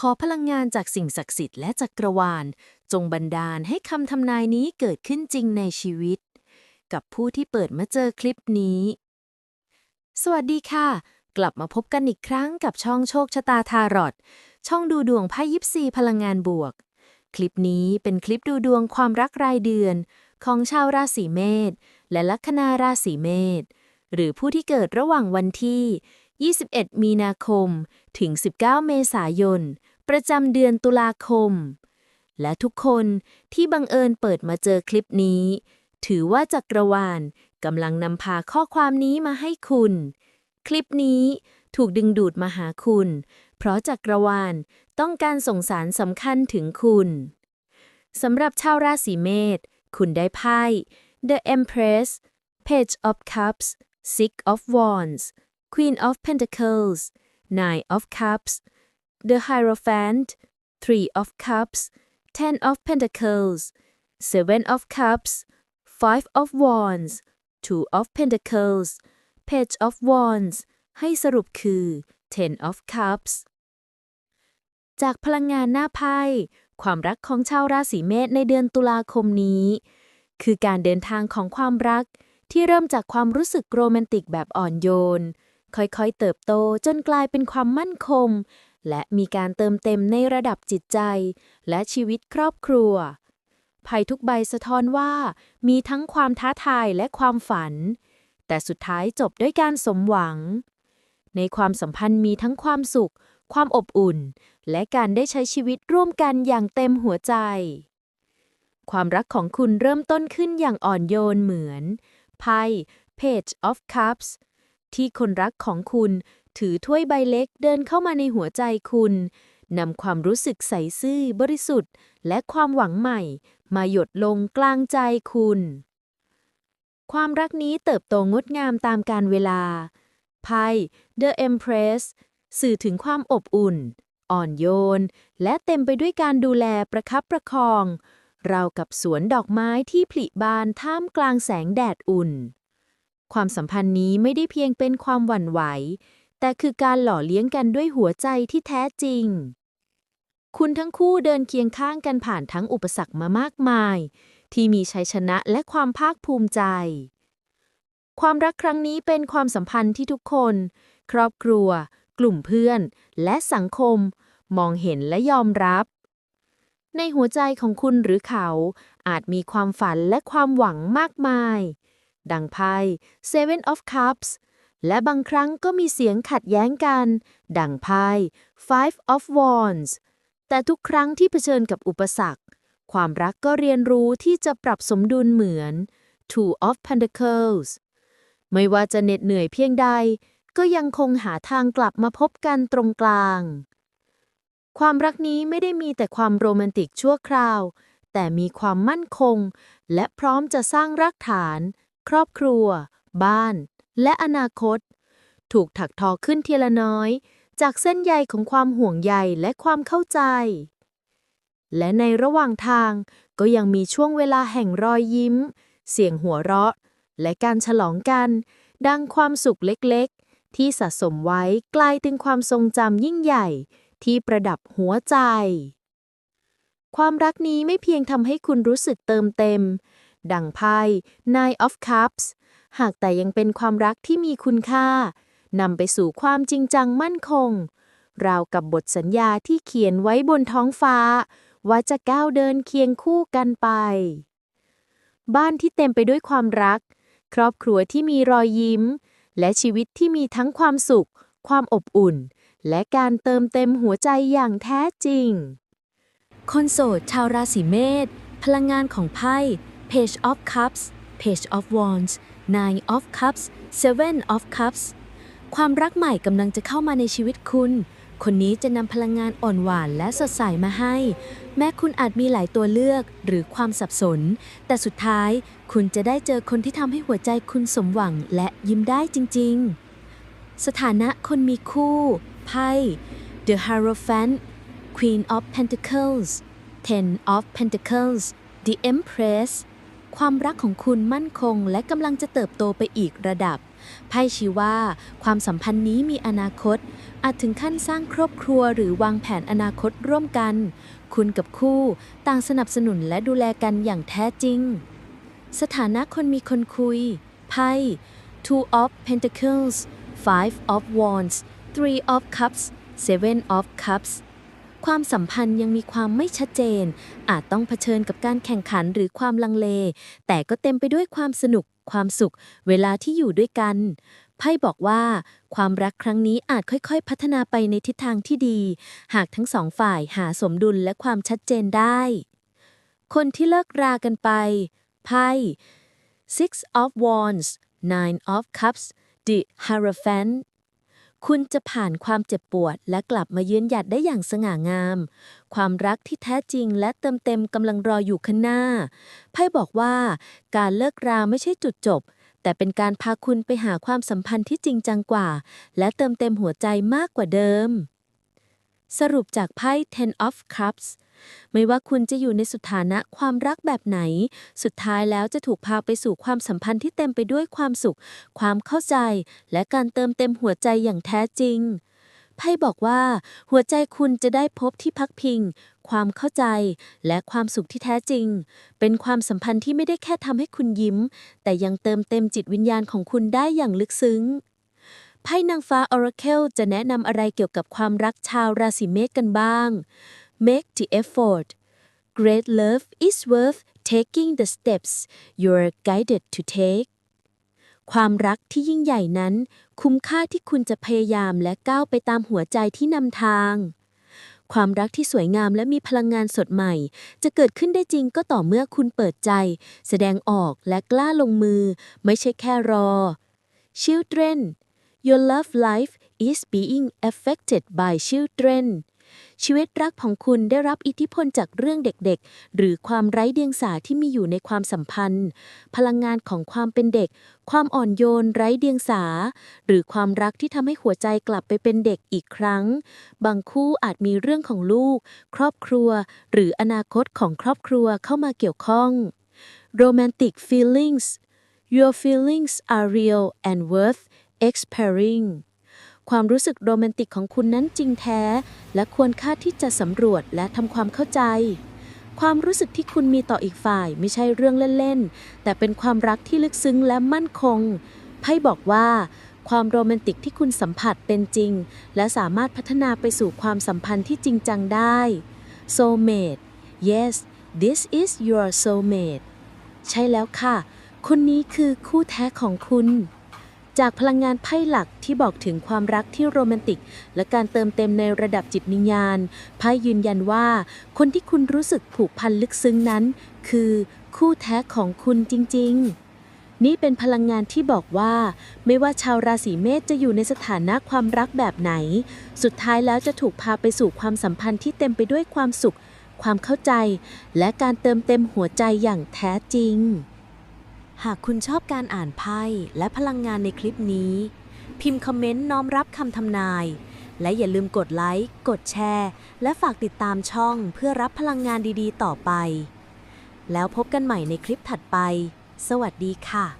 ขอพลังงานจากสิ่งศักดิ์สิทธิ์และจักรวาล จงบันดาลให้คำทำนายนี้เกิดขึ้นจริงในชีวิต กับผู้ที่เปิดมาเจอคลิปนี้ สวัสดีค่ะ กลับมาพบกันอีกครั้งกับช่องโชคชะตาทารอตช่องดูดวงไพ่ยิปซีพลังงานบวก คลิปนี้เป็นคลิปดูดวงความรักรายเดือน ของชาวราศีเมษและลัคนาราศีเมษหรือผู้ที่เกิดระหว่างวันที่ 21 มีนาคม ถึง 19 เมษายน ประจำเดือนตุลาคม และทุกคนที่บังเอิญเปิดมาเจอคลิปนี้ ถือว่าจักรวาลกำลังนำพาข้อความนี้มาให้คุณ คลิปนี้ถูกดึงดูดมาหาคุณ เพราะจักรวาลต้องการส่งสารสำคัญถึงคุณสำหรับชาวราศีเมษคุณได้ไพ่ The Empress Page of Cups Six of Wands Queen of Pentacles Nine of Cups The Hierophant Three of Cups Ten of Pentacles Seven of Cups Five of Wands Two of Pentacles Page of Wands ให้สรุปคือ Ten of Cups จากพลังงานหน้าไพ่ ความรักของชาวราศีเมษในเดือนตุลาคมนี้ คือการเดินทางของความรักที่เริ่มจากความรู้สึกโรแมนติกแบบอ่อนโยน ค่อยๆเติบโตจนกลายเป็นความมั่นคง และมีการเติมเต็มในระดับจิตใจ และชีวิตครอบครัวไพ่ทุกใบสะท้อนว่า มีทั้งความท้าทายและความฝัน แต่สุดท้ายจบด้วยการสมหวัง ในความสัมพันธ์มีทั้งความสุข ความอบอุ่น และการได้ใช้ชีวิตร่วมกันอย่างเต็มหัวใจ ความรักของคุณเริ่มต้นขึ้นอย่างอ่อนโยนเหมือนไพ่ Page of Cups ที่คนรักของคุณ ถือถ้วยใบเล็กเดินเข้ามาในหัวใจคุณนำความรู้สึกใสซื่อบริสุทธิ์ และความหวังใหม่ มาหยดลงกลางใจคุณ ความรักนี้เติบโตงดงามตามการเวลา ไพ่ The Empress สื่อถึงความอบอุ่น อ่อนโยน และเต็มไปด้วยการดูแลประคับประคองราวกับสวนดอกไม้ที่ผลิบานท่ามกลางแสงแดดอุ่น ความสัมพันธ์นี้ไม่ได้เพียงเป็นความหวั่นไหว แต่คือการหล่อเลี้ยงกันด้วยหัวใจที่แท้จริง คุณทั้งคู่เดินเคียงข้างกันผ่านทั้งอุปสรรคมามากมาย ที่มีชัยชนะและความภาคภูมิใจ ความรักครั้งนี้เป็นความสัมพันธ์ที่ทุกคน ครอบครัว กลุ่มเพื่อน และสังคม มองเห็นและยอมรับ ในหัวใจของคุณหรือเขา อาจมีความฝันและความหวังมากมาย ดังไพ่ Seven of Cups และบางครั้งก็มีเสียงขัดแย้งกัน ดังไพ่ Five of Wands แต่ทุกครั้งที่เผชิญกับอุปสรรค ความรักก็เรียนรู้ที่จะปรับสมดุลเหมือน Two of Pentacles ไม่ว่าจะเหน็ดเหนื่อยเพียงใด ก็ยังคงหาทางกลับมาพบกันตรงกลาง ความรักนี้ไม่ได้มีแต่ความโรแมนติกชั่วคราว แต่มีความมั่นคง และพร้อมจะสร้างรากฐาน ครอบครัว บ้าน และอนาคต ถูกถักทอขึ้นทีละน้อย จากเส้นใยของความห่วงใยและความเข้าใจ และในระหว่างทางก็ยังมีช่วงเวลาแห่งรอยยิ้ม เสียงหัวเราะ และการฉลองกัน ดังความสุขเล็กๆ ที่สะสมไว้กลายเป็นความทรงจำยิ่งใหญ่ ที่ประดับหัวใจ ความรักนี้ไม่เพียงทำให้คุณรู้สึกเติมเต็ม ดังไพ่ Nine of Cups หากแต่ยังเป็นความรักที่มีคุณค่านำไปสู่ความจริงจังมั่นคง ราวกับบทสัญญาที่เขียนไว้บนท้องฟ้า ว่าจะก้าวเดินเคียงคู่กันไป บ้านที่เต็มไปด้วยความรัก ครอบครัวที่มีรอยยิ้ม และชีวิตที่มีทั้งความสุข ความอบอุ่น และการเติมเต็มหัวใจอย่างแท้จริง คนโสดชาวราศีเมษพลังงานของไพ่ Page of Cups Page of Wands Nine of Cups Seven of Cups ความรักใหม่กำลังจะเข้ามาในชีวิตคุณ คนนี้จะนำพลังงานอ่อนหวานและสดใสมาให้ แม้คุณอาจมีหลายตัวเลือกหรือความสับสน แต่สุดท้ายคุณจะได้เจอคนที่ทำให้หัวใจคุณสมหวังและยิ้มได้จริง ๆ สถานะคนมีคู่ ไพ่ The Hierophant Queen of Pentacles Ten of Pentacles The Empress ความรักของคุณมั่นคง และกำลังจะเติบโตไปอีกระดับ ไพ่ชี้ว่า ความสัมพันธ์นี้มีอนาคต อาจถึงขั้นสร้างครอบครัวหรือวางแผนอนาคตร่วมกัน คุณกับคู่ต่างสนับสนุนและดูแลกันอย่างแท้จริง สถานะคนมีคนคุย ไพ่ Two of Pentacles Five of Wands Three of Cups Seven of Cups ความสัมพันธ์ยังมีความไม่ชัดเจน อาจต้องเผชิญกับการแข่งขันหรือความลังเล แต่ก็เต็มไปด้วยความสนุก ความสุข เวลาที่อยู่ด้วยกัน ไพ่บอกว่า ความรักครั้งนี้อาจค่อยๆ พัฒนาไปในทิศทางที่ดี หากทั้งสองฝ่ายหาสมดุลและความชัดเจนได้ คนที่เลิกรากันไป ไพ่ Six of Wands Nine of Cups The Hierophant คุณจะผ่านความเจ็บปวด และกลับมายืนหยัดได้อย่างสง่างาม ความรักที่แท้จริงและเติมเต็มกำลังรออยู่ข้างหน้า ไพ่บอกว่า การเลิกราไม่ใช่จุดจบ แต่เป็นการพาคุณไปหาความสัมพันธ์ที่จริงจังกว่า และเติมเต็มหัวใจมากกว่าเดิม สรุปจากไพ่ Ten of Cups ไม่ว่าคุณจะอยู่ในสถานะความรักแบบไหน สุดท้ายแล้วจะถูกพาไปสู่ความสัมพันธ์ที่เต็มไปด้วยความสุข ความเข้าใจ และการเติมเต็มหัวใจอย่างแท้จริงไพ่บอกว่า หัวใจคุณจะได้พบที่พักพิง ความเข้าใจ และความสุขที่แท้จริง เป็นความสัมพันธ์ที่ไม่ได้แค่ทำให้คุณยิ้ม แต่ยังเติมเต็มจิตวิญญาณของคุณได้อย่างลึกซึ้งไพ่นางฟ้า Oracle จะแนะนำอะไรเกี่ยวกับความรักชาวราศีเมษกันบ้าง Make the effort Great love is worth taking the steps you're guided to take ความรักที่ยิ่งใหญ่นั้น คุ้มค่าที่คุณจะพยายามและก้าวไปตามหัวใจที่นำทาง ความรักที่สวยงามและมีพลังงานสดใหม่ จะเกิดขึ้นได้จริงก็ต่อเมื่อคุณเปิดใจ แสดงออกและกล้าลงมือ ไม่ใช่แค่รอ Children Your love life is being affected by children ชีวิตรักของคุณได้รับอิทธิพลจากเรื่องเด็กๆ หรือความไร้เดียงสาที่มีอยู่ในความสัมพันธ์ พลังงานของความเป็นเด็ก ความอ่อนโยนไร้เดียงสา หรือความรักที่ทำให้หัวใจกลับไปเป็นเด็กอีกครั้ง บางคู่อาจมีเรื่องของลูก ครอบครัว หรืออนาคตของครอบครัวเข้ามาเกี่ยวข้อง Romantic feelings Your feelings are real and worth experiencing ความรู้สึกโรแมนติกของคุณนั้นจริงแท้ และควรค่าที่จะสำรวจและทำความเข้าใจ ความรู้สึกที่คุณมีต่ออีกฝ่ายไม่ใช่เรื่องเล่นๆ แต่เป็นความรักที่ลึกซึ้งและมั่นคง ไพ่บอกว่าความโรแมนติกที่คุณสัมผัสเป็นจริง และสามารถพัฒนาไปสู่ความสัมพันธ์ที่จริงจังได้ soulmate yes this is your soulmate ใช่แล้วค่ะ คนนี้คือคู่แท้ของคุณ จากพลังงานไพ่หลักที่บอกถึงความรักที่โรแมนติก และการเติมเต็มในระดับจิตวิญญาณไพ่ยืนยันว่า คนที่คุณรู้สึกผูกพันลึกซึ้งนั้น คือคู่แท้ของคุณจริง ๆนี่เป็นพลังงานที่บอกว่า ไม่ว่าชาวราศีเมษจะอยู่ในสถานะความรักแบบไหน สุดท้ายแล้วจะถูกพาไปสู่ความสัมพันธ์ที่เต็มไปด้วยความสุข ความเข้าใจ และการเติมเต็มหัวใจอย่างแท้จริง หากคุณชอบการอ่านไพ่และพลังงานในคลิปนี้ พิมพ์คอมเมนต์น้อมรับคำทำนาย และอย่าลืมกดไลค์ กดแชร์ และฝากติดตามช่องเพื่อรับพลังงานดีๆ ต่อไป แล้วพบกันใหม่ในคลิปถัดไป สวัสดีค่ะ